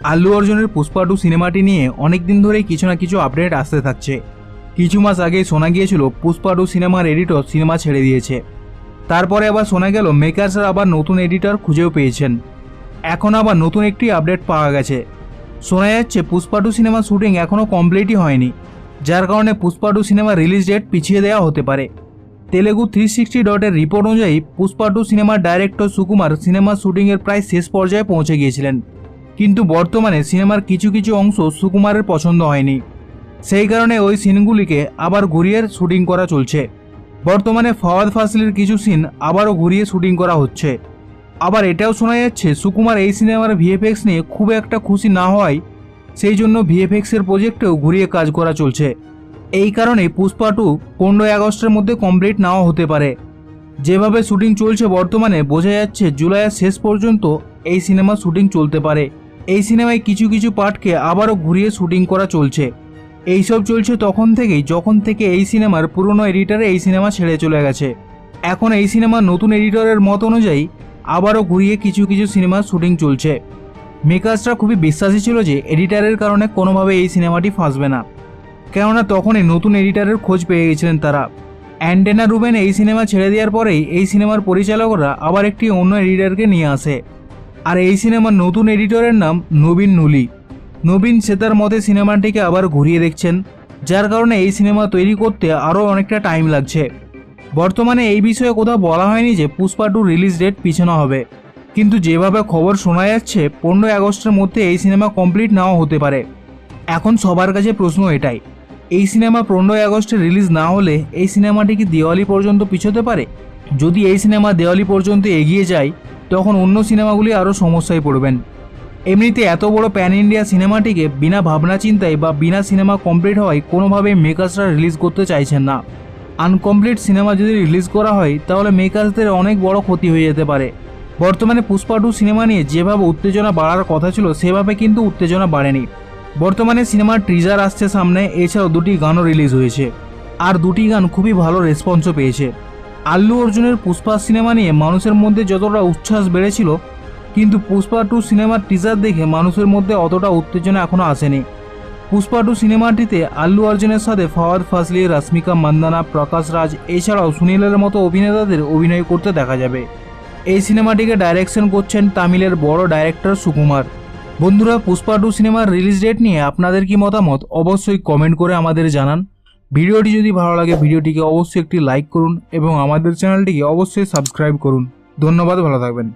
আল্লু অর্জুনের পুষ্পা টু সিনেমাটি নিয়ে অনেক দিন ধরেই কিছু না কিছু আপডেট আসতে থাকছে। কিছু মাস আগেই শোনা গিয়েছিল পুষ্পা টু সিনেমার এডিটর সিনেমা ছেড়ে দিয়েছে। তারপরে আবার শোনা গেল মেকার্সরা আবার নতুন এডিটর খুঁজেও পেয়েছেন। এখন আবার নতুন একটি আপডেট পাওয়া গেছে। শোনা যাচ্ছে পুষ্পা টু সিনেমার শুটিং এখনও কমপ্লিটই হয়নি, যার কারণে পুষ্পা টু সিনেমার রিলিজ ডেট পিছিয়ে দেওয়া হতে পারে। তেলেগু থ্রি সিক্সটি ডটের রিপোর্ট অনুযায়ী পুষ্পা টু সিনেমার ডাইরেক্টর সুকুমার সিনেমার শুটিংয়ের প্রায় শেষ পর্যায়ে পৌঁছে গিয়েছিলেন। কিন্তু বর্তমানে সিনেমার কিছু কিছু অংশ সুকুমারের পছন্দ হয়নি। সেই কারণে ওই সিনগুলিকে আবার ঘুরিয়ে শুটিং করা চলছে। বর্তমানে ফওয়াদ ফাসলির কিছু সিন আবারও ঘুরিয়ে শুটিং করা হচ্ছে। আবার এটাও শোনা যাচ্ছে, সুকুমার এই সিনেমার ভিএফএক্স নিয়ে খুব একটা খুশি না হওয়ায় সেই জন্য ভিএফএক্সের প্রজেক্টেও ঘুরিয়ে কাজ করা চলছে। এই কারণে পুষ্পা টু পনেরোই আগস্টের মধ্যে কমপ্লিট নাও হতে পারে। যেভাবে শুটিং চলছে বর্তমানে, বোঝা যাচ্ছে জুলাইয়ের শেষ পর্যন্ত এই সিনেমা শুটিং চলতে পারে। এই সিনেমায় কিছু কিছু পার্টকে আবারও ঘুরিয়ে শুটিং করা চলছে। এইসব চলছে তখন থেকেই, যখন থেকে এই সিনেমার পুরনো এডিটরে এই সিনেমা ছেড়ে চলে গেছে। এখন এই সিনেমার নতুন এডিটরের মত অনুযায়ী আবারও ঘুরিয়ে কিছু কিছু সিনেমার শুটিং চলছে। মেকার্সরা খুবই বিশ্বাসী ছিল যে এডিটারের কারণে কোনোভাবে এই সিনেমাটি ফাঁসবে না। কেননা তখনই নতুন এডিটারের খোঁজ পেয়ে গেছিলেন তারা। অ্যান্ডেনা রুবেন এই সিনেমা ছেড়ে দেওয়ার পরেই এই সিনেমার পরিচালকরা আবার একটি অন্য এডিটারকে নিয়ে আসে। আর এই সিনেমার নতুন এডিটরের নাম নবীন নুলি। নবীন সেতার মতে সিনেমাটিকে আবার ঘুরিয়ে দেখছেন, যার কারণে এই সিনেমা তৈরি করতে আরও অনেকটা টাইম লাগছে। বর্তমানে এই বিষয়ে কোথাও বলা হয়নি যে পুষ্পা টু রিলিজ ডেট পিছানো হবে। কিন্তু যেভাবে খবর শোনা যাচ্ছে, পনেরোই আগস্টের মধ্যে এই সিনেমা কমপ্লিট নাও হতে পারে। এখন সবার কাছে প্রশ্ন এটাই, এই সিনেমা পনেরোই আগস্টে রিলিজ না হলে এই সিনেমাটি কি দিওয়ালি পর্যন্ত পিছোতে পারে? যদি এই সিনেমা দেওয়ালি পর্যন্ত এগিয়ে যায় তখন অন্য সিনেমাগুলি আরও সমস্যায় পড়বেন। এমনিতে এত বড় প্যান ইন্ডিয়া সিনেমাটিকে বিনা ভাবনা চিন্তায় বা বিনা সিনেমা কমপ্লিট হওয়ায় কোনোভাবেই মেকার্সরা রিলিজ করতে চাইছেন না। আনকমপ্লিট সিনেমা যদি রিলিজ করা হয়, তাহলে মেকার্সদের অনেক বড় ক্ষতি হয়ে যেতে পারে। বর্তমানে পুষ্পা টু সিনেমা নিয়ে যেভাবে উত্তেজনা বাড়ার কথা ছিল, সেভাবে কিন্তু উত্তেজনা বাড়েনি। বর্তমানে সিনেমার ট্রিজার আসছে সামনে, এছাড়াও দুটি গানও রিলিজ হয়েছে। আর দুটি গান খুবই ভালো রেসপন্সও পেয়েছে। আল্লু অর্জুনের পুষ্পা সিনেমা নিয়ে মানুষের মধ্যে যতটা উচ্ছ্বাস বেড়েছিল, কিন্তু পুষ্পা টু সিনেমার টিজার দেখে মানুষের মধ্যে অতটা উত্তেজনা এখনও আসেনি। পুষ্পা টু সিনেমাটিতে আল্লু অর্জুনের সাথে ফাওয়াদ ফাজলি, রাশ্মিকা মান্দানা, প্রকাশ রাজ, এছাড়াও সুনীলের মতো অভিনেতাদের অভিনয় করতে দেখা যাবে। এই সিনেমাটিকে ডাইরেকশন করছেন তামিলের বড় ডাইরেক্টর সুকুমার। বন্ধুরা, পুষ্পা টু সিনেমার রিলিজ ডেট নিয়ে আপনাদের কি মতামত? অবশ্যই কমেন্ট করে আমাদের জানান। ভিডিওটি যদি ভালো লাগে, ভিডিওটিকে অবশ্যই একটি লাইক করুন এবং আমাদের চ্যানেলটিকে অবশ্যই সাবস্ক্রাইব করুন। ধন্যবাদ, ভালো থাকবেন।